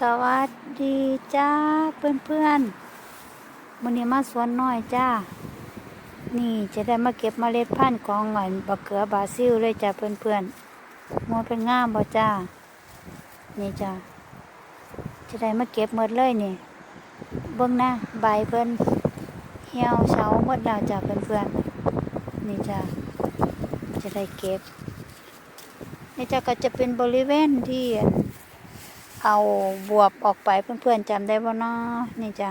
สวัสดีจ้าเพื่อนเพื่อนๆมันนี้มาสวนน้อยจ้า นี่จะได้มาเก็บมเมล็ดพันธุ์ของเงินบักเขือบาซิลเลยจ้าเพื่อนเพื่อนๆมัวเป็นงามบ่จ้า นี่จ้า จะได้มาเก็บหมดเลยนี่ เบิ่งหนะใบเพิ่อนเหี่ยวเฉาหมดแล้วจ้าเพื่อนเพื่อนๆนี่จ้า จะได้เก็บ นี่จ้าก็จะเป็นบริเวณที่ เอาบวบออกไปเพื่อนๆจำได้บ่เนาะนี่จ้ะ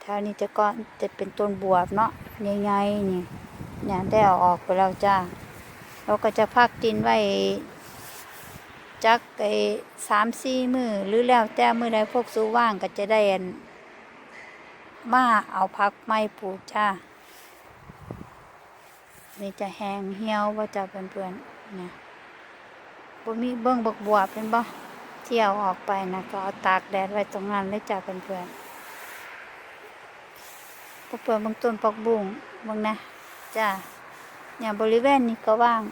แถวนี้จะก็จะเป็นต้นบวบเนาะใหญ่ๆนี่เนี่ยได้เอาออกไปแล้วจ้าเราก็จะพักดินไว้จักไอ้สามสี่มือหรือแล้วแต่มือใดพวกสูว่างก็จะได้มาเอาพักไม้ปลูกจ้านี่จะแห้งเหี่ยวว่าจะเพื่อนๆเนี่ยบ่มีเบิ่งบกบวบเป็นบ่ เที่ยวออกไปนะก็เอาตากแดดไว้ตรงนั้นเลยจ้าเพื่อนๆพอเปิดบางต้นปักบุ้งบางนะจ้าเนี่ยบริเวณนี้ก็ว่าง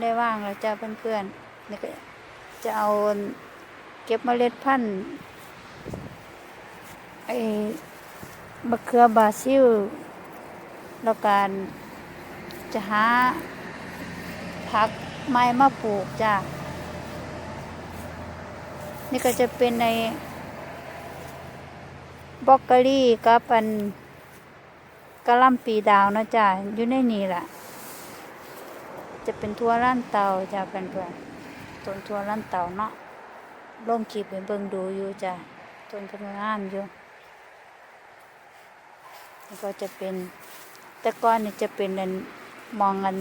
ได้ว่างแล้วจ้าเพื่อนๆนี่ก็จะเอาเก็บเมล็ดพันธุ์ไอ้มะเขือบราซิล แล้วการจะหาผักไม้มาปลูกจ้า นี่ก็จะเป็นในบล็อกเกอรี่กับปันกะล่ำปีดาวนะจ๊ะอยู่ในนี่แหละจะเป็นทัวร้านเตาจ้ะเพื่อนๆต้นทัวร้านเตาเนาะลงคลิปให้เบิ่งดูอยู่จ้ะต้นพนักงานอยู่แล้วก็จะเป็นแต่ก่อนนี่จะเป็นอันมองกัน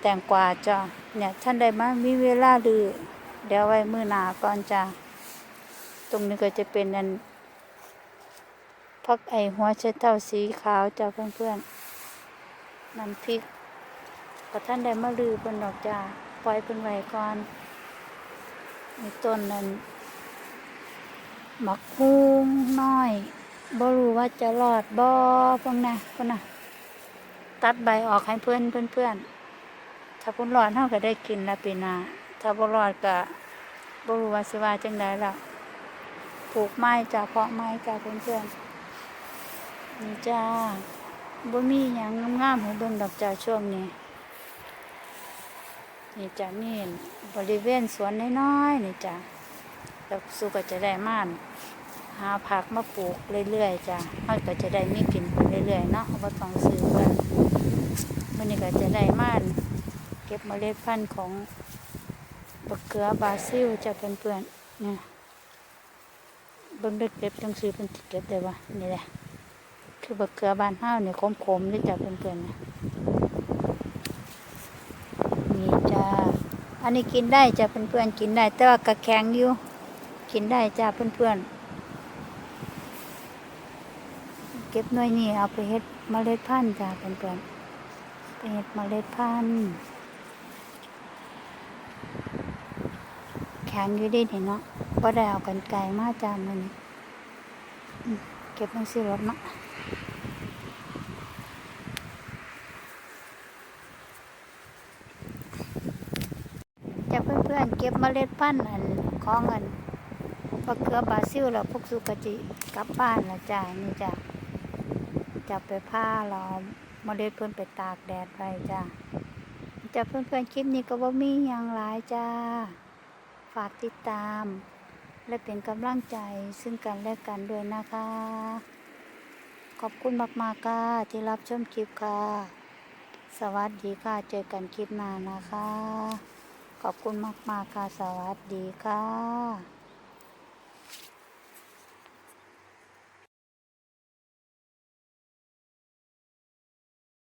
แตงกวาจ้ะเนี่ยท่านใดมามีเวลาดือ เดี๋ยวไว้มือหนาก่อนจ้าตรงนี้ก็จะเป็นนันพักไอหัวเช็ดเท้าสีขาวจ้าเพื่อนๆน้ำพริกก็ท่านได้มาลือเพิ่นดอกจ้าปล่อยเพิ่นไว้ก่อนมีต้นนั้นหมักฮุงน้อยบ่รู้ว่าจะรอดบ่เพิ่นนะเพิ่นน่ะตัดใบออกให้เพื่อนเพื่อนเพื่อนถ้าเพิ่นรอดเฮาก็ได้กินแล้วปีนา ถ้าบ่รอดก็บ่รู้ว่าสิว่าจังไดล่ะปลูกไม้จ้าเพาะไม้จ้าเพื่อนๆนี่จ้าบ่มีหยังงามๆให้เบิ่งดอกจ้าช่วงนี้นี่จ้านี่บริเวณสวนน้อยๆนี่จ้าแล้วสู้ก็จะได้ม่านหาผักมาปลูกเรื่อยๆจ้าเฮาก็จะได้มีกินไปเรื่อยๆเนาะบ่ต้องซื้อเพิ่นมื้อนี้ก็จะได้ม่าน เก็บเมล็ดพันธุ์ของ บักเขือบาซิลจะเพื่อนๆเนี่ยเบิ่งเด็กเก็บจังซื้อเป็นติเก็บได้วะนี่แหละ คือบักเขือบานห้าวเนี่ยขมๆนี่จะเพื่อนๆนะนี่จ้าอันนี้กินได้จ้ะเพื่อนๆกินได้ แต่ว่ากระแข็งอยู่กินได้จ้ะเพื่อนๆเก็บหน่วยนี่เอาไปเฮ็ดเมล็ดพันธุ์จ้ะเพื่อนๆไปเฮ็ดเมล็ดพันธุ์ แข็งอยู่ดีนี่เนาะก็ได้เอากันไกลมาจามันเก็บมันสิรถเนาะจะเพื่อนๆเก็บเมล็ดพันธุ์อันของอันมะเขือบาซิลแล้วพวกสุกจิกลับบ้านละจ้านี่จ้ะจับไปผ้าเราเมล็ดเพื่อนไปตากแดดไว้จ้าจะเพื่อนๆคลิปนี้ก็บ่ามีหยังหลายจ้า ฝากติดตาม และเป็นกำลังใจซึ่งกันและกันด้วยนะคะ ขอบคุณมากๆค่ะที่รับชมคลิปค่ะ สวัสดีค่ะ เจอกันคลิปหน้านะคะ ขอบคุณมากๆค่ะ สวัสดีค่ะ